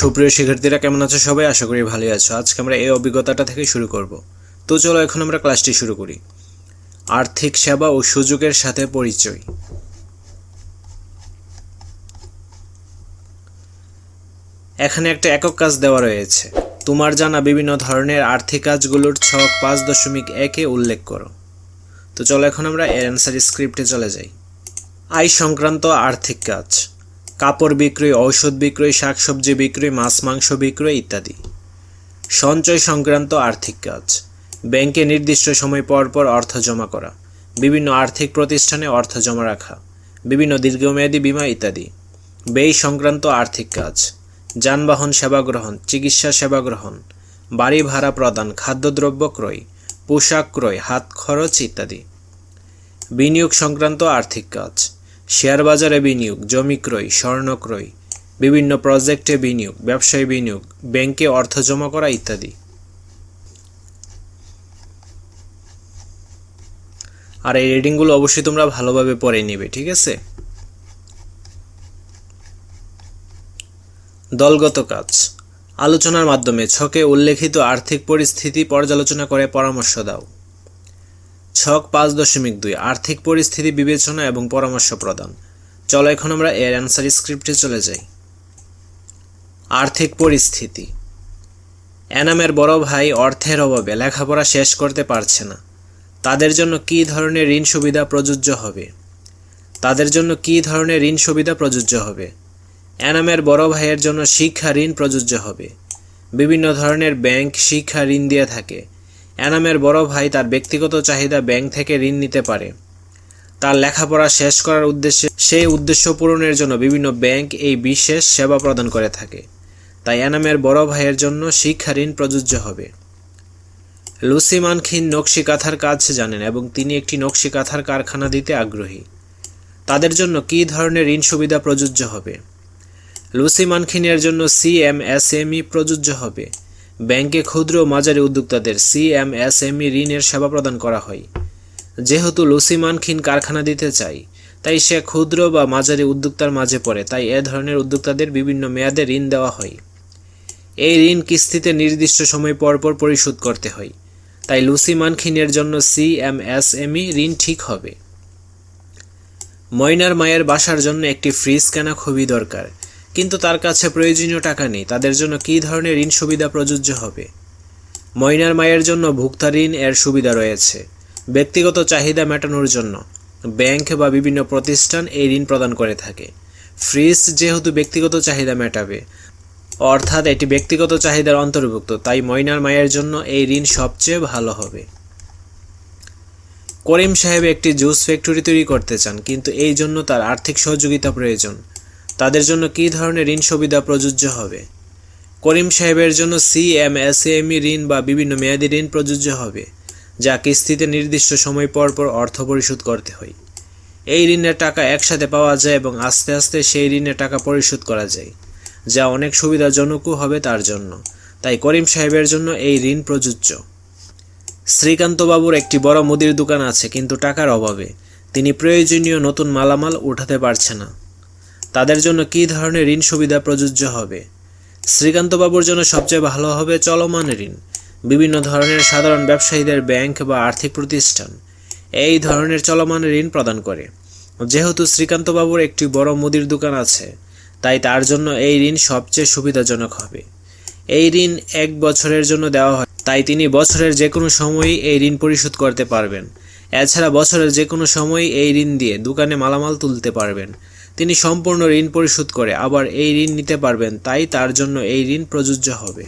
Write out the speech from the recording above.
সুপ্রিয় শিক্ষার্থীরা, কেমন আছো সবাই? আশা করি ভালোই আছো। আজকে আমরা এই অভিজ্ঞতাটা থেকে শুরু করব। তো চলো, এখন আমরা ক্লাসটি শুরু করি। আর্থিক সেবা ও সুযোগের সাথে পরিচয়। এখানে একটা একক কাজ দেওয়া রয়েছে। তোমার জানা বিভিন্ন ধরনের আর্থিক কাজগুলোর ছক পাঁচ দশমিক একে উল্লেখ করো। তো চলো, এখন আমরা অ্যান্সার স্ক্রিপ্টে চলে যাই। আয় সংক্রান্ত আর্থিক কাজ। কাপড় বিক্রয়, ঔষধ বিক্রয়, শাকসবজি বিক্রয়, মাছ, মাংস বিক্রয় ইত্যাদি। সঞ্চয় সংক্রান্ত আর্থিক কাজ। ব্যাংকে নির্দিষ্ট সময় পর পর অর্থ জমা করা। বিভিন্ন আর্থিক প্রতিষ্ঠানে অর্থ জমা রাখা। বিভিন্ন দীর্ঘমেয়াদী বীমা ইত্যাদি। ব্যয় সংক্রান্ত আর্থিক কাজ। যানবাহন সেবা গ্রহণ, চিকিৎসা সেবা গ্রহণ, বাড়ি ভাড়া প্রদান, খাদ্যদ্রব্য ক্রয়, পোশাক ক্রয়, হাত খরচ ইত্যাদি। বিনিয়োগ সংক্রান্ত আর্থিক কাজ। শেয়ার বাজারে বিনিয়োগ, জমি ক্রয়, স্বর্ণ ক্রয়, বিভিন্ন প্রজেক্টে বিনিয়োগ, ব্যবসায় বিনিয়োগ, ব্যাংকে অর্থ জমা করা ইত্যাদি। আর এই রিডিংগুলো অবশ্যই তোমরা ভালোভাবে পড়ে নিবে, ঠিক আছে? দলগত কাজ। আলোচনার মাধ্যমে ছকে উল্লেখিত আর্থিক পরিস্থিতি পর্যালোচনা করে পরামর্শ দাও। ছক পাঁচ দশমিক দুই, আর্থিক পরিস্থিতি বিবেচনা এবং পরামর্শ প্রদান। চলো এখন আমরা এর অ্যান্সার স্ক্রিপ্টে চলে যাই। আর্থিক পরিস্থিতি। এনামের বড় ভাই অর্থের অভাবে লেখাপড়া শেষ করতে পারছে না। তাদের জন্য কী ধরনের ঋণ সুবিধা প্রযোজ্য হবে? তাদের জন্য কী ধরনের ঋণ সুবিধা প্রযোজ্য হবে? এনামের বড় ভাইয়ের জন্য শিক্ষা ঋণ প্রযোজ্য হবে। বিভিন্ন ধরনের ব্যাংক শিক্ষা ঋণ দিয়ে থাকে। এনামের বড় ভাই তার ব্যক্তিগত চাহিদা ব্যাংক থেকে ঋণ নিতে পারে। তার লেখাপড়া শেষ করার উদ্দেশ্যে সেই উদ্দেশ্য পূরণের জন্য বিভিন্ন ব্যাংক এই বিশেষ সেবা প্রদান করে থাকে। তাই এনামের বড় ভাইয়ের জন্য শিক্ষা ঋণ প্রযোজ্য হবে। লুসি মানখিন নকশি কাঁথার কাজ জানেন এবং তিনি একটি নকশি কাঁথার কারখানা দিতে আগ্রহী। তাদের জন্য কী ধরনের ঋণ সুবিধা প্রযোজ্য হবে? লুসি মানখিনের জন্য সিএমএসএমই প্রযোজ্য হবে। ব্যাংকে ক্ষুদ্র মাঝারি উদ্যোক্তাদের সিএমএসএমই ঋণের সেবা প্রদান করা হয়। যেহেতু লুসি মানখিন কারখানা দিতে চাই, তাই সে ক্ষুদ্র বা মাঝারি উদ্যোক্তার মাঝে পড়ে, তাই এ ধরনের উদ্যোক্তাদের বিভিন্ন মেয়াদে ঋণ দেওয়া হয়। এই ঋণ কিস্তিতে নির্দিষ্ট সময় পর পর পরিশোধ করতে হয়, তাই লুসি মানখিনের জন্য সিএমএসএমই ঋণ ঠিক হবে। ময়নার মায়ের বাসার জন্য একটি ফ্রিজ কেনা খুবই দরকার কিন্তু তার কাছে প্রয়োজনীয় টাকা নেই। তাদের জন্য কী ধরনের ঋণ সুবিধা প্রযোজ্য হবে? ময়নার মায়ের জন্য ভুক্তা ঋণ এর সুবিধা রয়েছে। ব্যক্তিগত চাহিদা মেটানোর জন্য ব্যাংক বা বিভিন্ন প্রতিষ্ঠান এই ঋণ প্রদান করে থাকে। ফ্রিজ যেহেতু ব্যক্তিগত চাহিদা মেটাবে, অর্থাৎ এটি ব্যক্তিগত চাহিদার অন্তর্ভুক্ত, তাই ময়নার মায়ের জন্য এই ঋণ সবচেয়ে ভালো হবে। করিম সাহেব একটি জুস ফ্যাক্টরি তৈরি করতে চান, কিন্তু এই জন্য তার আর্থিক সহযোগিতা প্রয়োজন। তাদের জন্য কী ধরনের ঋণ সুবিধা প্রযোজ্য হবে? করিম সাহেবের জন্য সিএমএসএমই ঋণ বা বিভিন্ন মেয়াদী ঋণ প্রযোজ্য হবে, যা কিস্তিতে নির্দিষ্ট সময় পর পর অর্থ পরিশোধ করতে হয়। এই ঋণের টাকা একসাথে পাওয়া যায় এবং আস্তে আস্তে সেই ঋণের টাকা পরিশোধ করা যায়, যা অনেক সুবিধাজনকও হবে তার জন্য। তাই করিম সাহেবের জন্য এই ঋণ প্রযোজ্য। শ্রীকান্তবাবুর একটি বড় মুদির দোকান আছে, কিন্তু টাকার অভাবে তিনি প্রয়োজনীয় নতুন মালামাল উঠাতে পারছে না। তাদের জন্য কী ধরনের ঋণ সুবিধা প্রযোজ্য হবে? শ্রীকান্তবাবুর জন্য সবচেয়ে ভালো হবে চলমান ঋণ। বিভিন্ন ধরনের সাধারণ ব্যবসায়ীদের ব্যাংক বা আর্থিক প্রতিষ্ঠান এই ধরনের চলমান ঋণ প্রদান করে। যেহেতু শ্রীকান্তবাবুর একটি বড় মুদির দোকান আছে, তাই তার জন্য এই ঋণ সবচেয়ে সুবিধাজনক হবে। এই ঋণ এক বছরের জন্য দেওয়া হয়, তাই তিনি বছরের যে কোনো সময়ই এই ঋণ পরিশোধ করতে পারবেন। এছাড়া বছরের যে কোনো সময়ই এই ঋণ দিয়ে দোকানে মালামাল তুলতে পারবেন। তিনি সম্পূর্ণ ঋণ পরিশোধ করে আবার এই ঋণ নিতে পারবেন, তাই তার জন্য এই ঋণ প্রযোজ্য হবে।